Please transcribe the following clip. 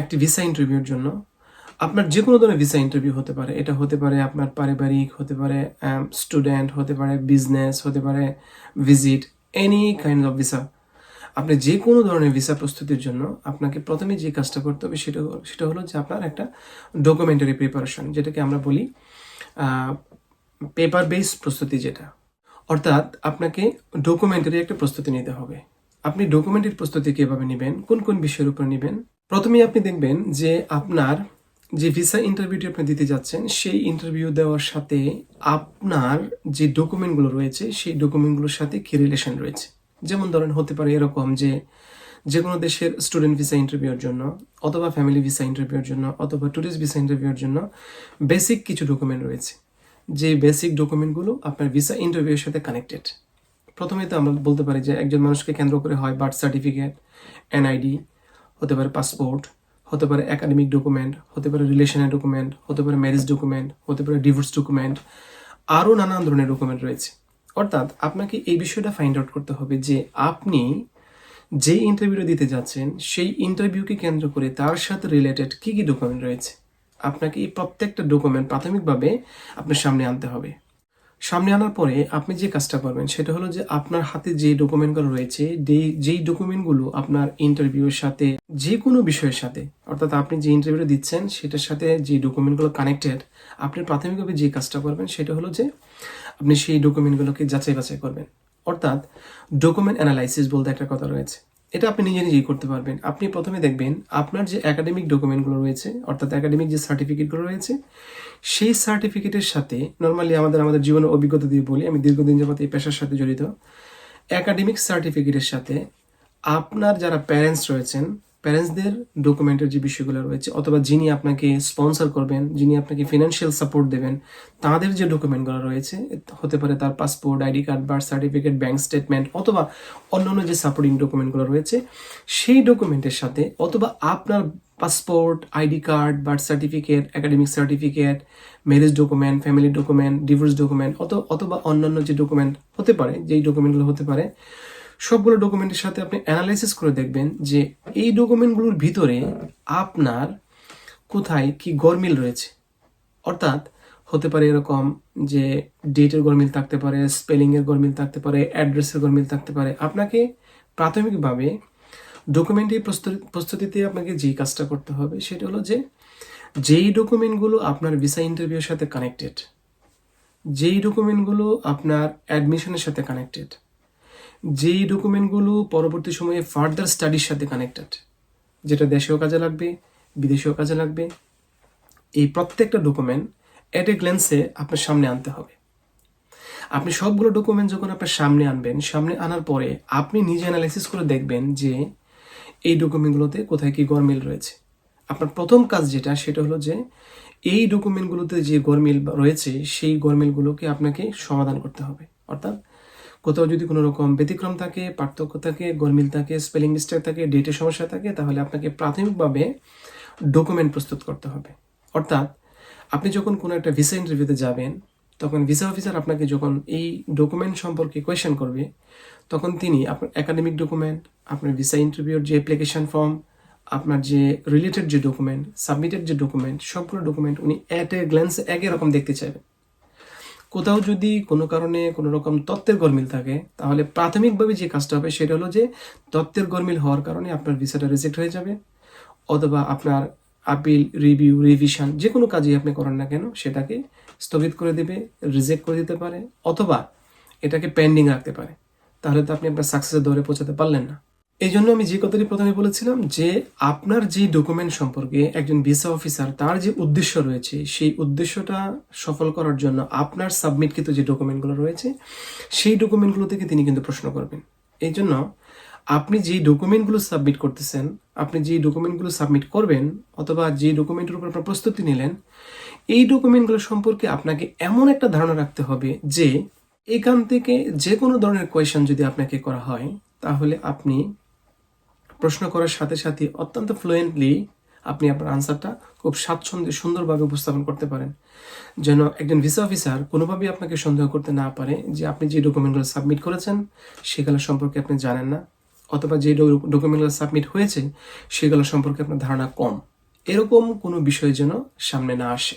একটি ভিসা ইন্টারভিউর জন্য। আপনার যে কোনো ধরনের ভিসা ইন্টারভিউ হতে পারে। এটা হতে পারে আপনার পারিবারিক, হতে পারে স্টুডেন্ট হতে পারে বিজনেস হতে পারে visit any kind of visa আপনি যে কোনো ধরনের ভিসা প্রস্তুতির জন্য আপনাকে প্রথমে যে কাজটা করতে হবে সেটা সেটা হলো যে আপনার একটা ডকুমেন্টারি প্রিপারেশন যেটাকে আমরা বলি পেপার বেস প্রস্তুতি যেটা। অর্থাৎ আপনাকে ডকুমেন্টারি একটা প্রস্তুতি নিতে হবে। আপনি ডকুমেন্টের প্রস্তুতি কীভাবে নেবেন? কোন কোন বিষয়ের উপর নেবেন? প্রথমেই আপনি দেখবেন যে আপনার যে ভিসা ইন্টারভিউটি আপনি দিতে যাচ্ছেন, সেই ইন্টারভিউ দেওয়ার সাথে আপনার যে ডকুমেন্টগুলো রয়েছে, সেই ডকুমেন্টগুলোর সাথে কী রিলেশন রয়েছে? যেমন ধরেন, হতে পারে এরকম যে যে কোনো দেশের স্টুডেন্ট ভিসা ইন্টারভিউর জন্য অথবা ফ্যামিলি ভিসা ইন্টারভিউর জন্য অথবা ট্যুরিস্ট ভিসা ইন্টারভিউর জন্য বেসিক কিছু ডকুমেন্ট রয়েছে। যে বেসিক ডকুমেন্টগুলো আপনার ভিসা ইন্টারভিউয়ের সাথে কানেক্টেড প্রথমে তো আমরা বলতে পারি যে একজন মানুষকে কেন্দ্র করে হয় বার্থ সার্টিফিকেট এনআইডি হতে পারে পাসপোর্ট হতে পারে একাডেমিক ডকুমেন্ট হতে পারে রিলেশনের ডকুমেন্ট হতে পারে ম্যারেজ ডকুমেন্ট হতে পারে ডিভোর্স ডকুমেন্ট আরও নানান ধরনের ডকুমেন্ট রয়েছে। অর্থাৎ আপনাকে এই বিষয়টা ফাইন্ড আউট করতে হবে যে আপনি যে ইন্টারভিউটা দিতে যাচ্ছেন, সেই ইন্টারভিউকে কেন্দ্র করে তার সাথে রিলেটেড কী কী ডকুমেন্ট রয়েছে? আপনাকে এই প্রত্যেকটা ডকুমেন্ট প্রাথমিকভাবে আপনার সামনে আনতে হবে। সামনে আনার পরে আপনি যে কাজটা করবেন সেটা হলো যে আপনার হাতে যে ডকুমেন্টগুলো রয়েছে, যেই ডকুমেন্টগুলো আপনার ইন্টারভিউয়ের সাথে যে কোনো বিষয়ের সাথে, অর্থাৎ আপনি যে ইন্টারভিউটা দিচ্ছেন সেটার সাথে যে ডকুমেন্টগুলো কানেক্টেড আপনি প্রাথমিকভাবে যে কাজটা করবেন সেটা হলো যে আপনি সেই ডকুমেন্টগুলোকে যাচাই বাছাই করবেন। অর্থাৎ ডকুমেন্ট অ্যানালাইসিস বলতে একটা কথা রয়েছে। এটা আপনি নিজে নিজেই করতে পারবেন। আপনি প্রথমে দেখবেন আপনার যে একাডেমিক ডকুমেন্টগুলো রয়েছে, অর্থাৎ একাডেমিক যে সার্টিফিকেটগুলো রয়েছে, সেই সার্টিফিকেটের সাথে নর্মালি আমাদের আমাদের জীবনের অভিজ্ঞতা দিয়ে বলি, আমি দীর্ঘদিন যাবত এই পেশার সাথে জড়িত। একাডেমিক সার্টিফিকেটের সাথে আপনার যারা প্যারেন্টস রয়েছেন প্যারেন্টসদের ডকুমেন্টের যে বিষয়গুলো রয়েছে, অথবা যিনি আপনাকে স্পন্সর করবেন, যিনি আপনাকে ফিনান্সিয়াল সাপোর্ট দেবেন, তাদের যে ডকুমেন্টগুলো রয়েছে, হতে পারে তার passport ID card birth certificate bank statement অথবা অন্যান্য যে সাপোর্টিং ডকুমেন্টগুলো রয়েছে, সেই ডকুমেন্টের সাথে, অথবা আপনার passport ID card birth certificate academic certificate marriage document family document divorce document অথবা অন্যান্য যে ডকুমেন্ট হতে পারে, যেই ডকুমেন্টগুলো হতে পারে সবগুলো ডকুমেন্টের সাথে আপনি অ্যানালাইসিস করে দেখবেন যে এই ডকুমেন্টগুলোর ভিতরে আপনার কোথায় কি গরমিল রয়েছে। অর্থাৎ হতে পারে এরকম যে ডেটের গরমিল থাকতে পারে স্পেলিংয়ের গরমিল থাকতে পারে অ্যাড্রেসের গরমিল থাকতে পারে। আপনাকে প্রাথমিকভাবে ডকুমেন্টের প্রস্তুতি, প্রস্তুতিতে আপনাকে যেই কাজটা করতে হবে সেটা হলো যে যেই ডকুমেন্টগুলো আপনার ভিসা ইন্টারভিউর সাথে কানেক্টেড যেই ডকুমেন্টগুলো আপনার অ্যাডমিশনের সাথে কানেক্টেড যেই ডকুমেন্টগুলো পরবর্তী সময়ে ফার্দার স্টাডির সাথে কানেক্টেড যেটা দেশেও কাজে লাগবে, বিদেশেও কাজে লাগবে, এই প্রত্যেকটা ডকুমেন্ট এট এ গ্ল্যান্সে আপনার সামনে আনতে হবে। আপনি সবগুলো ডকুমেন্ট যখন আপনার সামনে আনবেন, সামনে আনার পরে আপনি নিজে অ্যানালাইসিস করে দেখবেন যে এই ডকুমেন্টগুলোতে কোথায় কি গরমিল রয়েছে। আপনার প্রথম কাজ যেটা, সেটা হলো যে এই ডকুমেন্টগুলোতে যে গরমিল রয়েছে, সেই গরমিলগুলোকে আপনাকে সমাধান করতে হবে। অর্থাৎ কোথাও যদি কোনো রকম ব্যতিক্রম থাকে, পার্থক্য থাকে গরমিল থাকে স্পেলিং মিস্টেক থাকে ডেটের সমস্যা থাকে, তাহলে আপনাকে প্রাথমিকভাবে ডকুমেন্ট প্রস্তুত করতে হবে। অর্থাৎ আপনি যখন কোনো একটা ভিসা ইন্টারভিউতে যাবেন, তখন ভিসা অফিসার আপনাকে যখন এই ডকুমেন্ট সম্পর্কে কোয়েশ্চেন করবে, তখন তিনি আপনার একাডেমিক ডকুমেন্ট আপনার ভিসা ইন্টারভিউর যে অ্যাপ্লিকেশন ফর্ম আপনার যে রিলেটেড যে ডকুমেন্ট সাবমিটেড যে ডকুমেন্ট সবগুলো ডকুমেন্ট উনি অ্যাট এ গ্ল্যান্সে একই রকম দেখতে চাইবেন। কোথাও যদি কোনো কারণে কোনো রকম তত্ত্বের গরমিল থাকে, তাহলে প্রাথমিকভাবে যে কাজটা হবে সেটা হলো যে তত্ত্বের গরমিল হওয়ার কারণে আপনার ভিসাটা রিজেক্ট হয়ে যাবে অথবা আপনার আপিল রিভিউ রিভিশন যে কোনো কাজই আপনি করেন না কেন, সেটাকে স্থগিত করে দেবে রিজেক্ট করে দিতে পারে অথবা এটাকে পেন্ডিং রাখতে পারে। তাহলে তো আপনি আপনার সাকসেসের দৌড়ে পৌঁছাতে পারলেন না। এই জন্য আমি যে কথাটি প্রথমে বলেছিলাম যে আপনার যে ডকুমেন্ট সম্পর্কে একজন ভিসা অফিসার তার যে উদ্দেশ্য রয়েছে, সেই উদ্দেশ্যটা সফল করার জন্য আপনার সাবমিটকৃত যে ডকুমেন্টগুলো রয়েছে, সেই ডকুমেন্টগুলো থেকে তিনি কিন্তু প্রশ্ন করবেন। এই জন্য আপনি যেই ডকুমেন্টগুলো সাবমিট করতেছেন, আপনি যেই ডকুমেন্টগুলো সাবমিট করবেন, অথবা যে ডকুমেন্টের উপর আপনার প্রস্তুতি নিলেন, এই ডকুমেন্টগুলো সম্পর্কে আপনাকে এমন একটা ধারণা রাখতে হবে যে এখান থেকে যে কোনো ধরনের কোয়েশন যদি আপনাকে করা হয়, তাহলে আপনি প্রশ্ন করার সাথে সাথে অত্যন্ত ফ্লুয়েন্টলি আপনি আপনার আনসারটা খুব স্বাচ্ছন্দ্যে সুন্দরভাবে উপস্থাপন করতে পারেন। যেন একজন ভিসা অফিসার কোনোভাবেই আপনাকে সন্দেহ করতে না পারে যে আপনি যে ডকুমেন্টগুলো সাবমিট করেছেন, সেগুলো সম্পর্কে আপনি জানেন না, অথবা যে ডকুমেন্টগুলো সাবমিট হয়েছে, সেগুলো সম্পর্কে আপনার ধারণা কম। এরকম কোনো বিষয় যেন সামনে না আসে।